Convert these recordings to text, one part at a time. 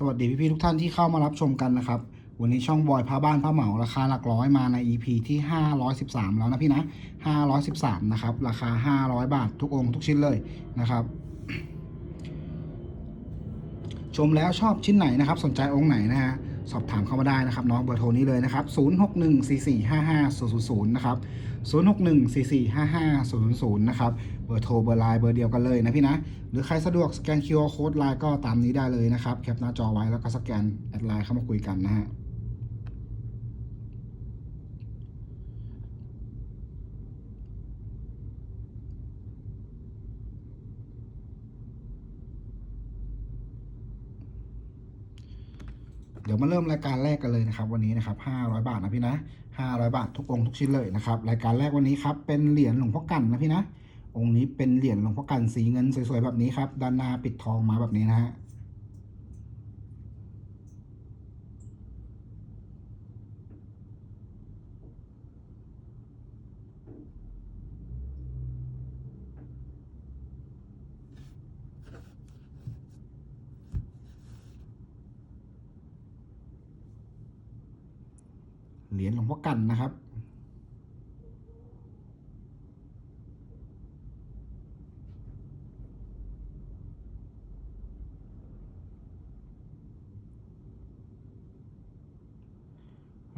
สวัสดีพี่ๆทุกท่านที่เข้ามารับชมกันนะครับ วันนี้ช่องบอยพาบ้านพาเหมาราคาหลักร้อยมาใน EP ที่ 513 แล้วนะพี่นะ 513 นะครับ ราคา 500 บาททุกองค์ทุกชิ้นเลยนะครับ ชมแล้วชอบชิ้นไหนนะครับ สนใจองค์ไหนนะฮะสอบถามเข้ามาได้นะครับน้องเบอร์โทรนี้เลยนะครับ 0614455000 นะครับ 0614455000 นะครับ เบอร์โทรเบอร์ไลน์เบอร์เดียวกันเลยนะพี่นะ หรือใครสะดวกสแกน QR Code ไลน์ก็ตามนี้ได้เลยนะครับ แคปหน้าจอไว้แล้วก็สแกนแอดไลน์เข้ามาคุยกันนะฮะ เดี๋ยวมาเริ่มรายการแรกกันเลยนะครับ วันนี้นะครับ500 บาทนะพี่นะ 500 บาททุกองทุกชิ้นเลยนะครับรายการแรกวันนี้ครับเป็นเหรียญหลวงพ่อกันนะพี่นะ องค์นี้เป็นเหรียญหลวงพ่อกันสีเงินสวยๆแบบนี้ครับด้านหน้าปิดทองมาแบบนี้นะฮะ ยญหลวงพ่อกันนะครับ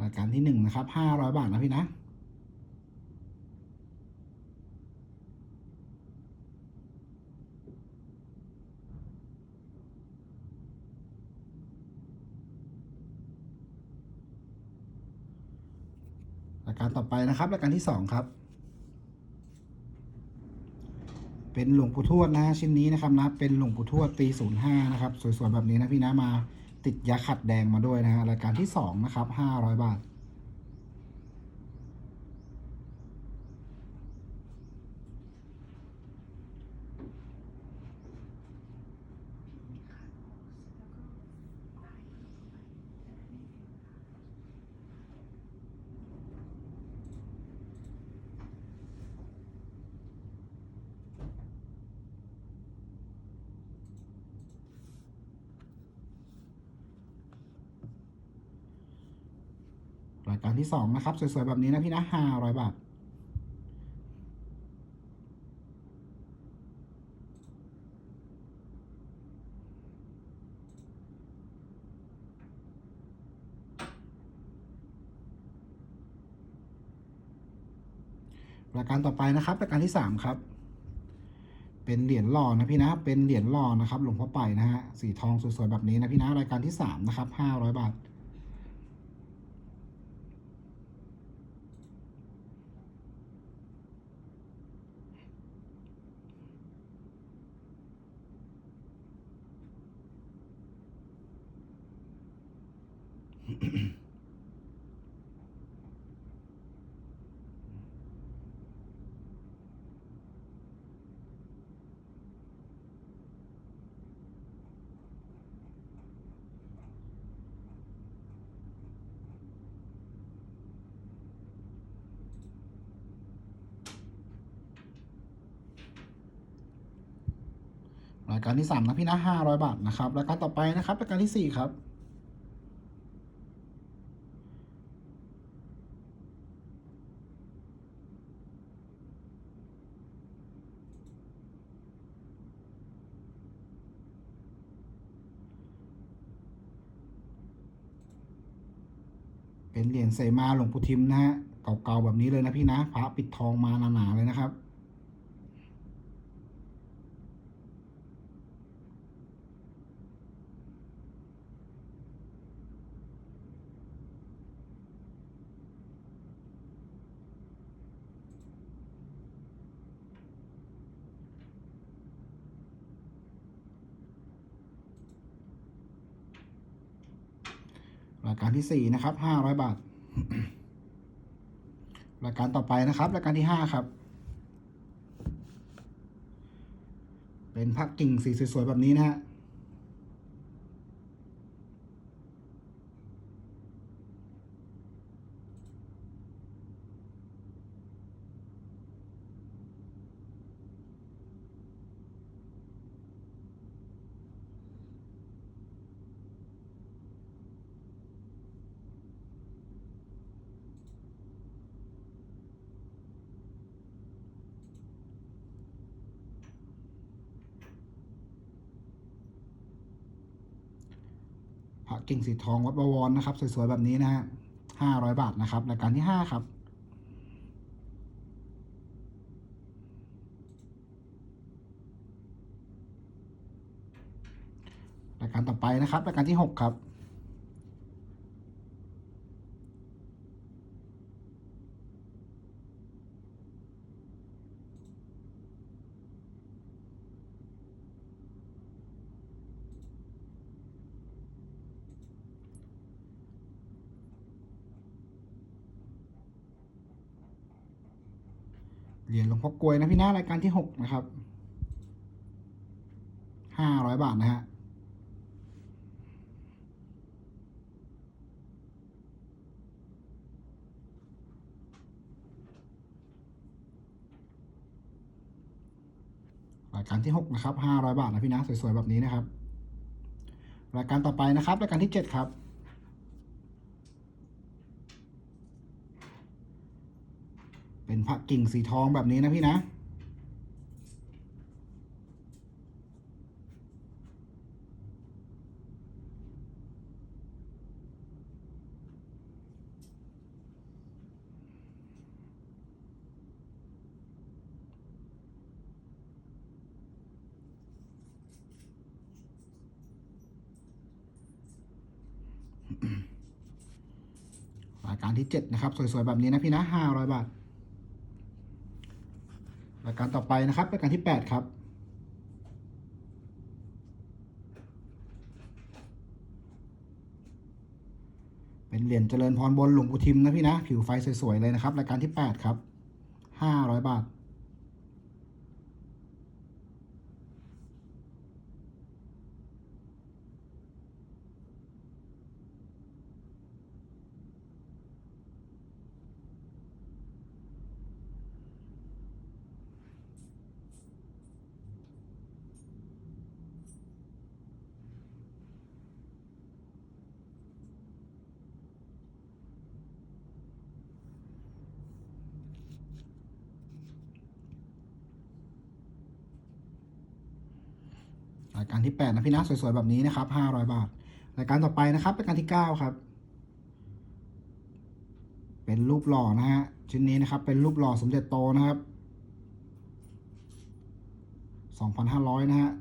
รายการที่หนึ่งนะครับห้าร้อยบาทนะพี่นะ รายการต่อไปนะครับรายการที่สองครับ เป็นหลวงปู่ทวดนะฮะชิ้นนี้นะครับนะ เป็นหลวงปู่ทวดปีศูนย์ห้านะครับ สวยๆแบบนี้นะพี่นะมาติดยาขัดแดงมาด้วยนะฮะรายการที่สองนะครับห้าร้อยบาท ที่สองนะครับ สวยๆ แบบนี้นะพี่นะห้าร้อยบาทรายการต่อไปนะครับรายการที่สามครับ เป็นเหรียญหล่อนะพี่นะ เป็นเหรียญหล่อนะครับ หลวงพ่อไปนะฮะ สีทองสวยๆ แบบนี้นะพี่นะ รายการที่สามนะครับห้าร้อยบาท รายการที่สามนะพี่นะห้าร้อยบาทนะครับรายการต่อไปนะครับรายการที่สี่ครับเป็นเหรียญเสมาหลวงปู่ทิมนะฮะเก่าๆแบบนี้เลยนะพี่นะพระปิดทองมาหนาๆเลยนะครับ ราย การที่สี่นะครับห้าร้อยบาท รายการต่อไปนะครับ รายการที่ห้าครับ เป็นพักกิ่งสีสวยๆแบบนี้นะฮะ ร กิ่งสีทองวัดบวรนะครับ สวยๆ แบบนี้นะฮะห้าร้อยบาทนะครับรายการที่ห้าครับ รายการต่อไปนะครับรายการที่หกครับ เหรียญหลวง พ่อกลวยนะพี่นะรายการที่หกนะครับห้าร้อยบาทนะฮะรายการที่หกนะครับห้าร้อยบาทนะพี่นะสวยๆแบบนี้นะครับ รายการต่อไปนะครับ รายการที่เจ็ดครับ เป็นพระกิ่งสีทองแบบนี้นะพี่นะ รายการที่เจ็ดนะครับ สวย ๆ แบบนี้นะพี่นะห้าร้อยบาท ระการต่อไปนะครับระการที่แปดครับเป็นเหรียญเจริญพรบนหลวงปู่ทิมนะพี่นะ ผิวไฟสวยๆเลยนะครับรายการที่แปดครับห้าร้อยบาท รายการที่แปดนะพี่นะสวยๆแบบนี้นะครับห้าร้อยบาท รายการต่อไปนะครับรายการที่เก้าครับ เป็นรูปหล่อนะฮะชิ้นนี้นะครับเป็นรูปหล่อสมเด็จโตนะครับสองพันห้าร้อยนะฮะ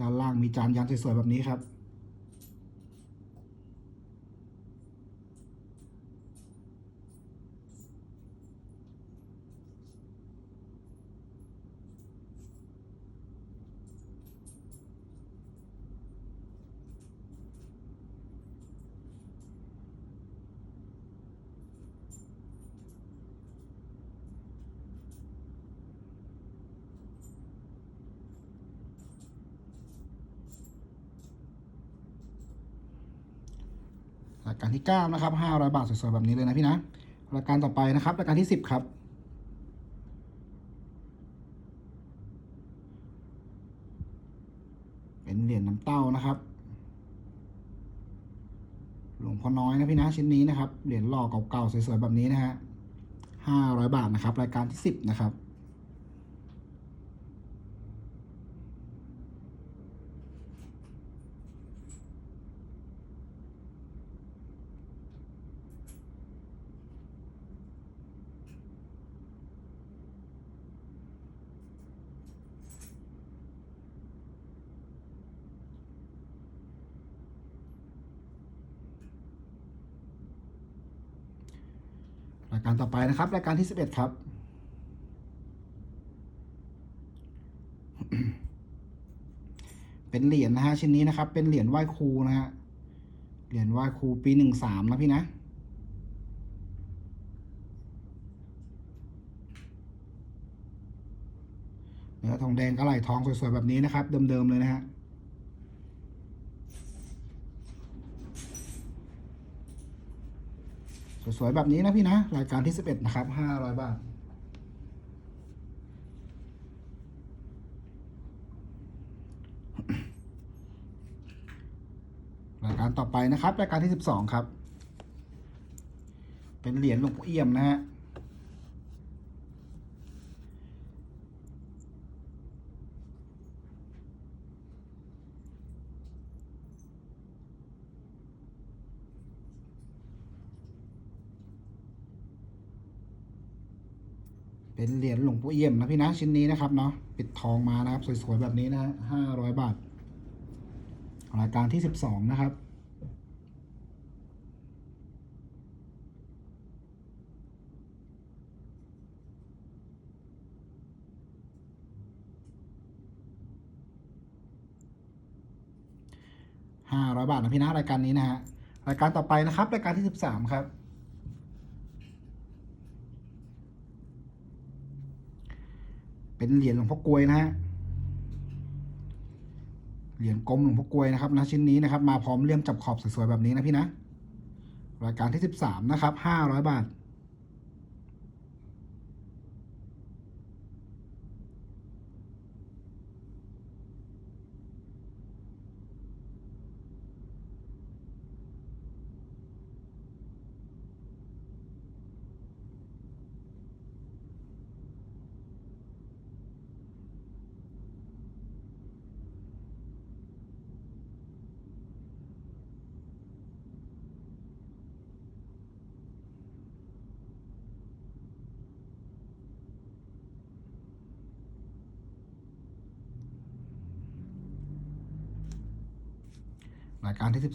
ด้านล่างมีจานยันสวยๆแบบนี้ครับ รายการที่เก้านะครับห้าร้อยบาทสวยๆแบบนี้เลยนะพี่นะรายการต่อไปนะครับรายการที่สิบครับเป็นเหรียญน้ำเต้านะครับ หลวงพ่อน้อยนะพี่นะชิ้นนี้นะครับ เหรียญหล่อเก่าๆสวยๆแบบนี้นะฮะห้าร้อยบาทนะครับ รายการที่สิบนะครับ การต่อไปนะครับ รายการที่สิบเอ็ดครับ เป็นเหรียญนะฮะชิ้นนี้นะครับ เป็นเหรียญไหว้ครูนะฮะ เหรียญไหว้ครูปีหนึ่งสามนะพี่นะเนื้อทองแดงกระไหลทองสวยๆแบบนี้นะครับ เดิมๆเลยนะฮะ สวยๆแบบนี้นะพี่นะ รายการที่ 11 นะครับ500 บาทรายการต่อไปนะครับ รายการที่ 12 ครับ เป็นเหรียญหลวงปู่เอี่ยมนะฮะ เป็นเหรียญหลวงปู่เอี่ยมนะพี่นะชิ้นนี้นะครับเนาะปิดทองมานะครับ สวยๆแบบนี้นะห้าร้อยบาทรายการที่สิบสองนะครับห้าร้อยบาทนะพี่นะรายการนี้นะฮะรายการต่อไปนะครับ รายการที่สิบสามครับ เป็นเหรียญหลวงพ่อกลวยนะฮะเหรียญกลมหลวงพ่อกลวยนะครับนะชิ้นนี้นะครับ มาพร้อมเลี่ยมจับขอบสวยๆแบบนี้นะพี่นะรายการที่สิบสามนะครับห้าร้อยบาท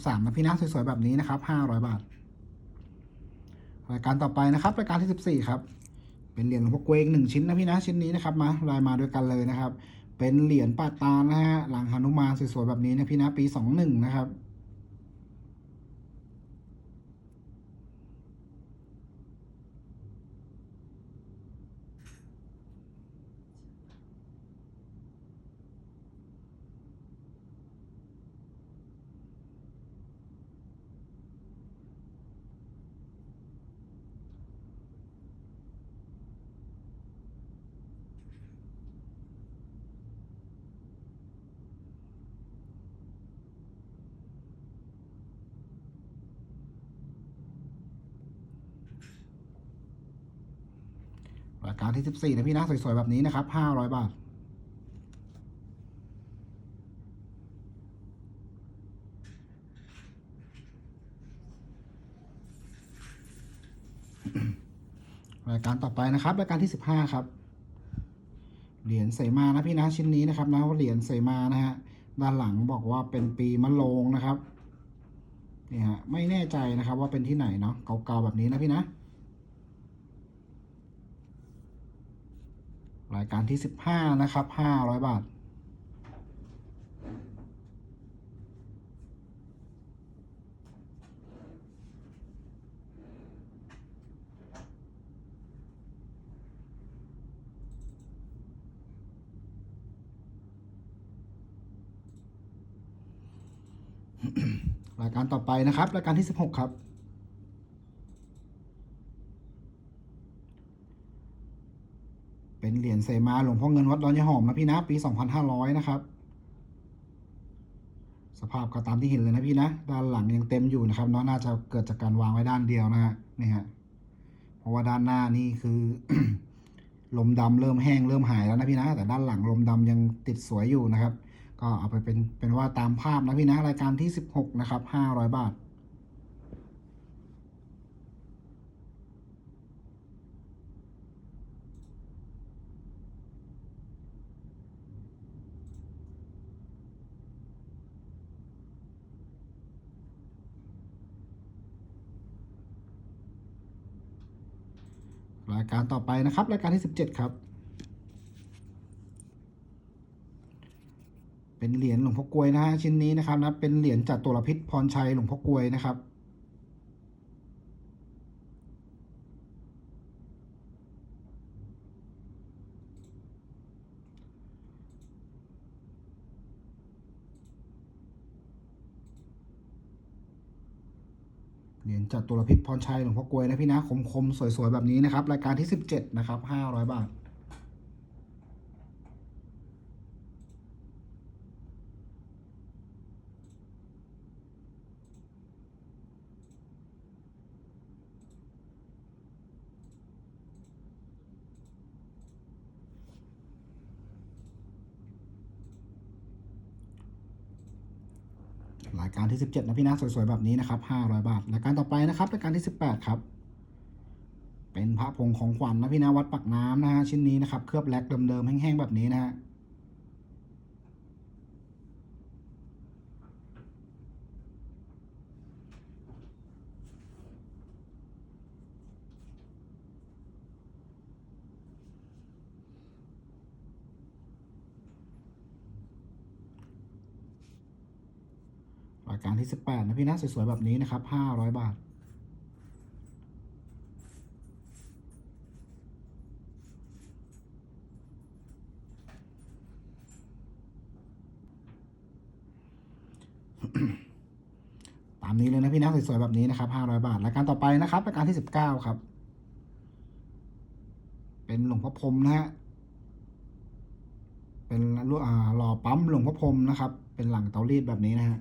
ราพี่นะพี่นะสวยๆแบบนี้นะครับห้าร้อยบาท รายการต่อไปนะครับรายการที่สิบสี่ครับ เป็นเหรียญหลวงพ่อเกวงหนึ่งชิ้นนะพี่นะชิ้นนี้นะครับมาลายมาด้วยกันเลยนะครับ เป็นเหรียญปาตานนะฮะหลังหนุมานสวยๆแบบนี้นะพี่นะปีสองหนึ่งนะครับ ที่สิบสี่นะพี่นะสวยๆ แบบนี้นะครับห้าร้อยบาท รายการต่อไปนะครับรายการที่สิบห้าครับ เหรียญเสมานะพี่นะชิ้นนี้นะครับนะเหรียญเสมานะฮะด้านหลังบอกว่าเป็นปีมะโรงนะครับนี่ฮะไม่แน่ใจนะครับว่าเป็นที่ไหนเนาะเก่าๆแบบนี้นะพี่นะ รายการที่สิบห้านะครับห้าร้อยบาท รายการต่อไปนะครับ รายการที่สิบหกครับ เสมาหลวงพ่อเงินวัดดอนยายหอมนะพี่นะ ปี 2500 นะครับ สภาพก็ตามที่เห็นเลยนะพี่นะ ด้านหลังยังเต็มอยู่นะครับเนาะน่าจะเกิดจากการวางไว้ด้านเดียวนะฮะนี่ฮะเพราะว่าด้านหน้านี่คือ ลมดำเริ่มแห้งเริ่มหายแล้วนะพี่นะ แต่ด้านหลังลมดำยังติดสวยอยู่นะครับ ก็เอาไปเป็นเป็นว่าตามภาพนะพี่นะรายการที่ 16 นะครับ 500 บาท รายการต่อไปนะครับ รายการที่ 17 ครับ เป็นเหรียญหลวงพ่อกลวยนะฮะชิ้นนี้นะครับนะเป็นเหรียญจัวละพิษพรชัยหลวงพ่อกลวยนะครับ เห รียญจัตุรพิษพรชัยหลวงพ่อกลวยนะพี่นะคมๆสวยๆแบบนี้นะครับรายการที่ 17 นะครับ 500 บาท ที่ 17 นะพี่นะสวยๆแบบนี้นะครับ 500 บาทรายการต่อไปนะครับรายการที่ 18 ครับ เป็นพระพงของขวัญนะพี่นะวัดปักน้ำนะฮะชิ้นนี้นะครับเคลือบแลกเดิมๆแห้งๆแบบนี้นะฮะ รายการที่ 18 นะพี่นะสวยๆแบบนี้นะครับ 500 บาท ตามนี้เลยนะพี่นะสวยๆแบบนี้นะครับ 500 บาทรายการต่อไปนะครับรายการที่ 19 ครับ เป็นหลวงพ่อพรมนะฮะเป็นลวอ่าหล่อปั๊มหลวงพ่อพรมนะครับ เป็นหลังเตารีดแบบนี้นะฮะ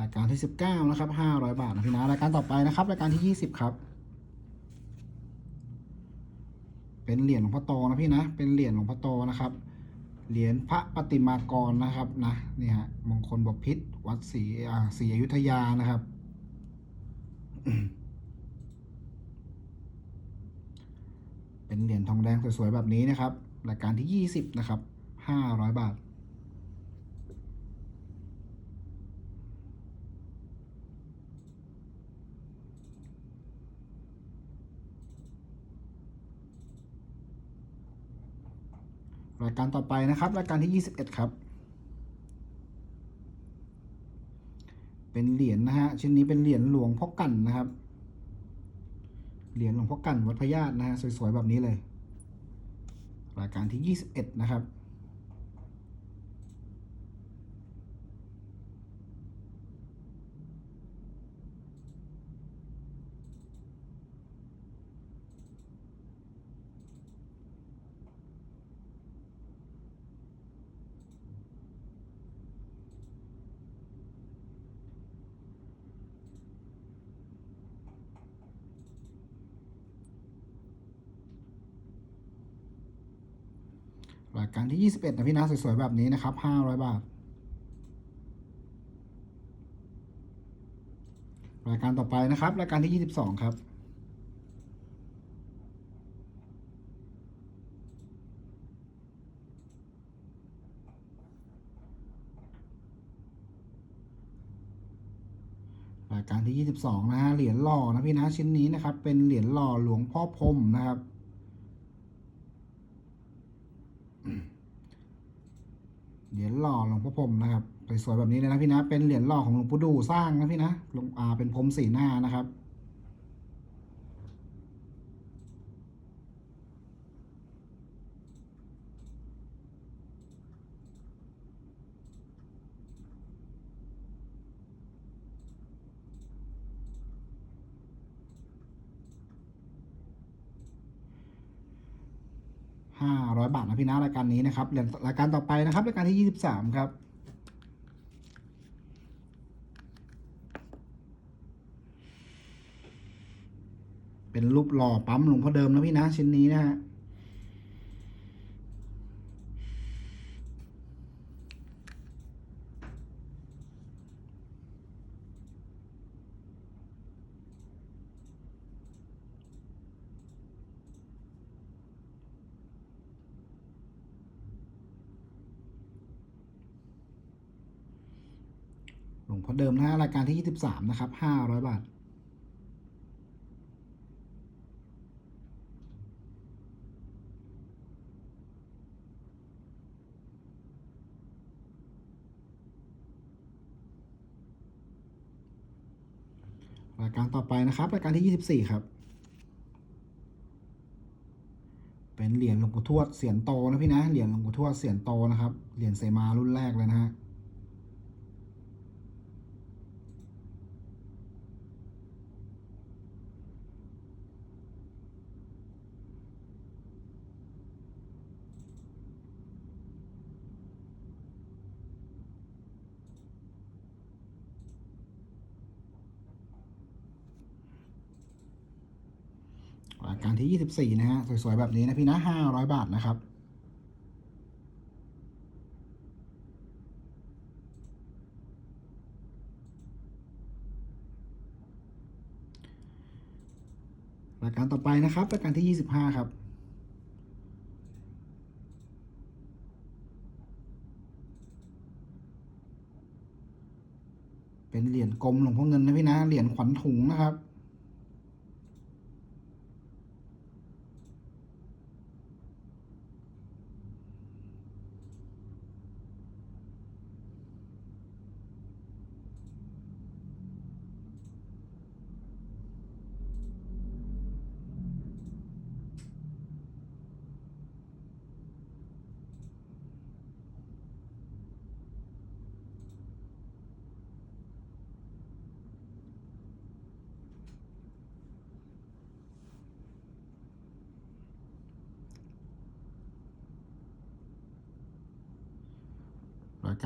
รายการที่ 19 นะครับ 500 บาทนะพี่นะรายการต่อไปนะครับ รายการที่ 20 ครับ เป็นเหรียญหลวงพ่อโตนะพี่นะ เป็นเหรียญหลวงพ่อโตนะครับ เหรียญพระปฏิมากรนะครับนะนี่ฮะมงคลบพิษวัดศรีอ่าศรีอยุธยานะครับ เป็นเหรียญทองแดงสวยๆแบบนี้นะครับ รายการที่ 20 นะครับ 500 บาท รายการต่อไปนะครับรายการที่ 21 ครับ เป็นเหรียญนะฮะชิ้นนี้เป็นเหรียญหลวงพ่อกันนะครับ เหรียญหลวงพ่อกันวัดพญาตนะฮะสวยๆแบบนี้เลยรายการที่ 21 นะครับ รายการที่ 21นะพี่นะสวยๆแบบนี้นะครับ500 บาท รายการต่อไปนะครับ รายการที่ 22 ครับรายการที่ 22 นะฮะ เหรียญหล่อนะพี่นะชิ้นนี้นะครับ เป็นเหรียญหล่อหลวงพ่อพรมนะครับ เหรียญหล่อหลวงพ่อพรมนะครับสวยๆแบบนี้เลยนะพี่นะ เป็นเหรียญหล่อของหลวงปู่ดูสร้างนะพี่นะหลวงอ่าเป็นพรมสีหน้านะครับ ห้าร้อยบาทนะพี่นะรายการนี้นะครับรายการต่อไปนะครับรายการที่ยี่สิบสามครับเป็นรูปหล่อปั๊มหลวงพ่อเดิมนะพี่นะชิ้นนี้นะฮะ หลวงพ่อเดิมนะฮะรายการที่ยี่สิบสามนะครับห้าร้อยบาท รายการต่อไปนะครับ รายการที่ยี่สิบสี่ครับ เป็นเหรียญหลวงปู่ทวดเสียนโตนะพี่นะ เหรียญหลวงปู่ทวดเสียนโตนะครับ เหรียญเสมารุ่นแรกเลยนะฮะ 14 นะฮะ สวย ๆ แบบนี้นะพี่นะ 500 บาทนะครับ รายการต่อไปนะครับ รายการที่ 25 ครับเป็นเหรียญกลมหลวงพ่อเงินนะพี่นะ เหรียญขวัญถุงนะครับ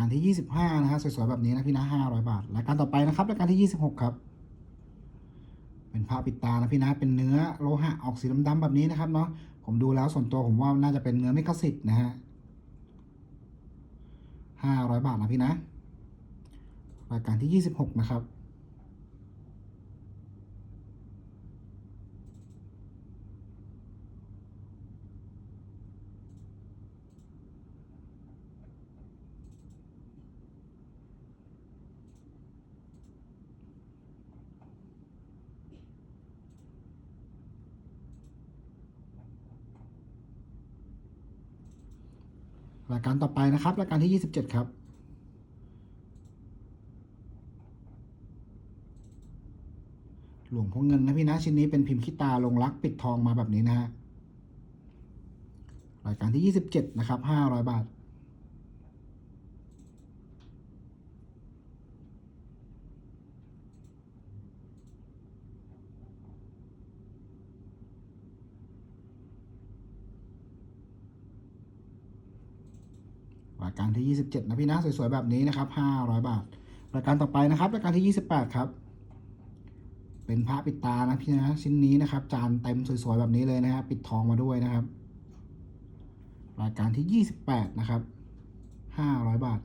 การที่ 25 นะฮะสวยๆแบบนี้นะพี่นะ500 บาทรายการต่อไปนะครับรายการที่ 26 ครับ เป็นผ้าปิดตานะพี่นะเป็นเนื้อโลหะออกสีดำๆแบบนี้นะครับเนาะผมดูแล้วส่วนตัวผมว่าน่าจะเป็นเนื้อไม่คลาสสิกนะฮะ500 บาทนะพี่นะรายการที่ 26 นะครับ รายการต่อไปนะครับรายการที่ 27 ครับ หลวงพ่อเงินนะพี่นะชิ้นนี้เป็นพิมพ์ขี้ตาลงรักปิดทองมาแบบนี้นะฮะรายการที่ 27 นะครับ 500 บาท การที่ 27 นะพี่นะสวยๆแบบนี้นะครับ 500 บาท รายการต่อไปนะครับ รายการที่ 28 ครับ เป็นพระปิดตานะพี่นะชิ้นนี้นะครับ จานเต็มสวยๆแบบนี้เลยนะครับ ปิดทองมาด้วยนะครับ รายการที่ 28 นะครับ 500 บาท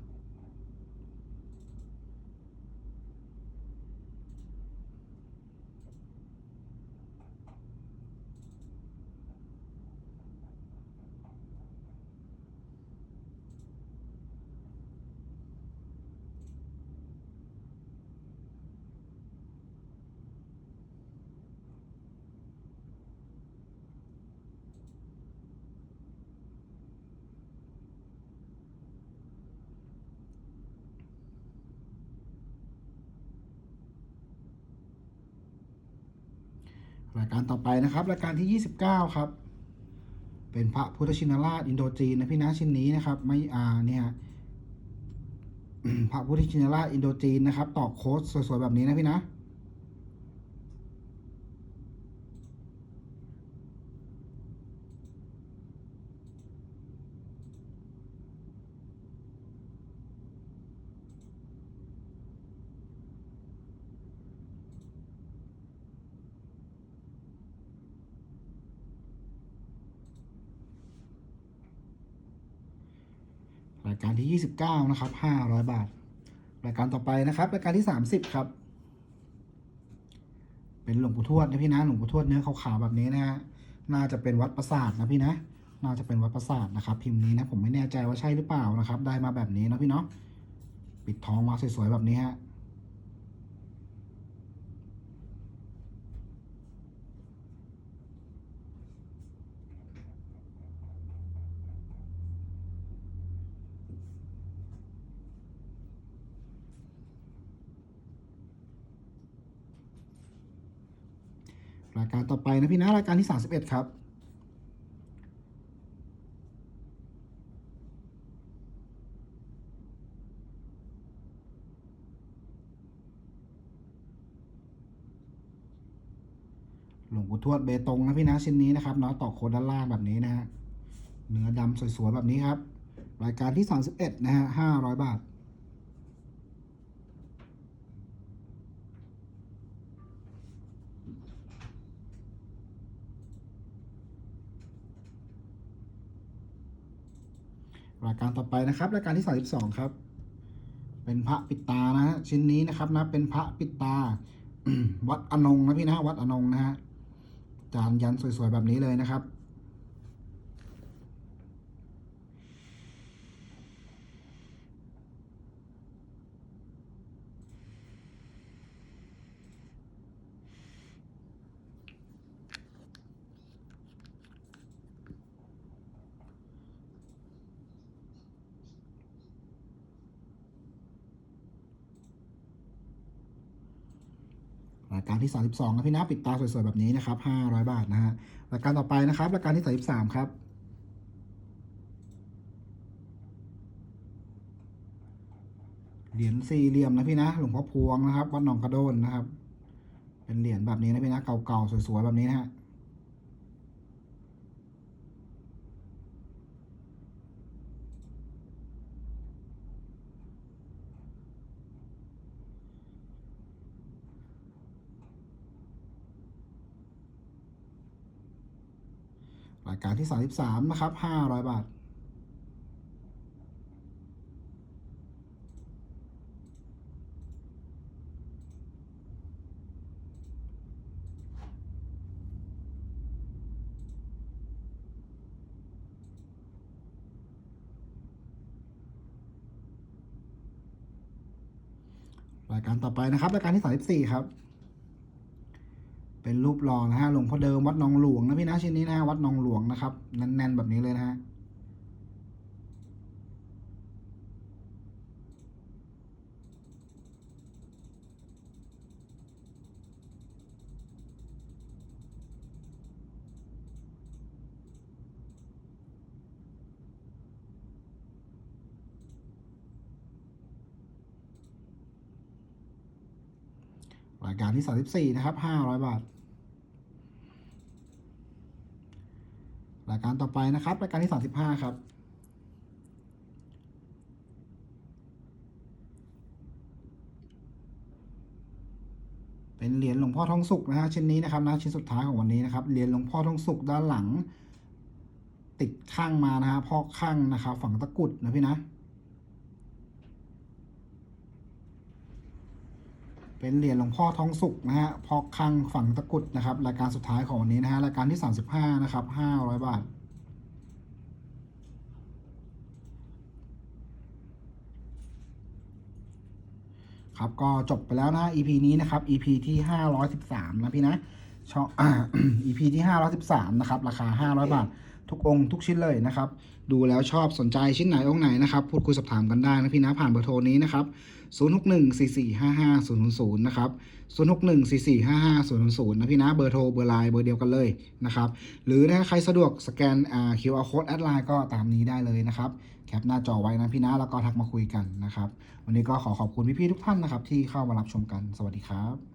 รายการต่อไปนะครับ รายการที่ 29 ครับ เป็นพระพุทธชินราชอินโดจีนนะพี่นะชิ้นนี้นะครับ ไม่อ่าเนี่ยพระพุทธชินราชอินโดจีนนะครับ ต่อโค้ดสวยๆแบบนี้นะพี่นะ ที่ 29 นะครับ 500 บาท รายการต่อไปนะครับ รายการที่ 30 ครับ เป็นหลวงปู่ทวดนะพี่นะ หลวงปู่ทวดเนื้อขาวๆแบบนี้นะฮะ น่าจะเป็นวัดประสาทนะพี่นะ น่าจะเป็นวัดประสาทนะครับ พิมพ์นี้นะ ผมไม่แน่ใจว่าใช่หรือเปล่านะครับ ได้มาแบบนี้นะพี่เนาะ ปิดทองมาสวยๆแบบนี้ฮะ ราย การต่อไปนะพี่นะรายการที่ 31 ครับหลวงปู่ทวดเบตงนะพี่นะชิ้นนี้นะครับเนาะต่อโคนด้านล่างแบบนี้นะฮะเนื้อดำสวยๆแบบนี้ครับ รายการที่ 31 นะฮะ500บาท รายการต่อไปนะครับรายการที่ 32 ครับ เป็นพระปิดตานะฮะชิ้นนี้นะครับนะเป็นพระปิดตา วัดอนงนะพี่นะวัดอนงนะฮะจานยันสวยๆแบบนี้เลยนะครับ การที่ 32นะพี่นะปิดตาสวยๆแบบนี้นะครับ500 บาทนะฮะรายการต่อไปนะครับรายการที่ 33 ครับเหรียญสี่เหลี่ยมนะพี่นะหลวงพ่อพวงนะครับวัดหนองกระโดนนะครับ เป็นเหรียญแบบนี้นะพี่นะเก่าๆสวยๆแบบนี้นะฮะ ราย การที่ 33 นะครับ 500 บาท รายการต่อไปนะครับ รายการที่ 34 ครับ เป็นรูปหล่อนะฮะหลวงพ่อเดิมวัดหนองหลวงนะพี่นะชิ้นนี้นะฮะวัดหนองหลวงนะครับแน่นๆแบบนี้เลยนะฮะ รายการที่นะครับ500บาท รายการต่อไปนะครับ รายการที่35ครับเป็นเหรียญหลวงพ่อทองสุกนะฮะชิ้นนี้นะครับนะชิ้นสุดท้ายของวันนี้นะครับเหรียญหลวงพ่อทองสุกด้านหลัง ติดข้างมานะฮะพอกข้างนะครับ ฝั่งตะกุดนะพี่นะ เป็นเหรียญหลวงพ่อท้องสุกนะฮะพอกข้างฝั่งตะกุดนะครับ รายการสุดท้ายของวันนี้นะฮะรายการที่ 35 นะครับ 500 บาท ครับก็จบไปแล้วนะ EP นี้นะครับ EP ที่ 513 นะพี่นะช่อง EP ที่ 513 นะครับ ราคา 500 บาท ทุกองค์ทุกชิ้นเลยนะครับ ดูแล้วชอบสนใจชิ้นไหนองค์ไหนนะครับ พูดคุยสอบถามกันได้นะพี่นะผ่านเบอร์โทรนี้นะครับ 0614455000 นะครับ 0614455000 นะพี่นะ เบอร์โทร เบอร์ไลน์ เบอร์เดียวกันเลยนะครับ หรือถ้าใครสะดวกสแกนอ่า QR code แอดไลน์ก็ตามนี้ได้เลยนะครับ แคปหน้าจอไว้นะพี่นะ แล้วก็ทักมาคุยกันนะครับ วันนี้ก็ขอขอบคุณพี่ๆทุกท่านนะครับที่เข้ามารับชมกัน สวัสดีครับ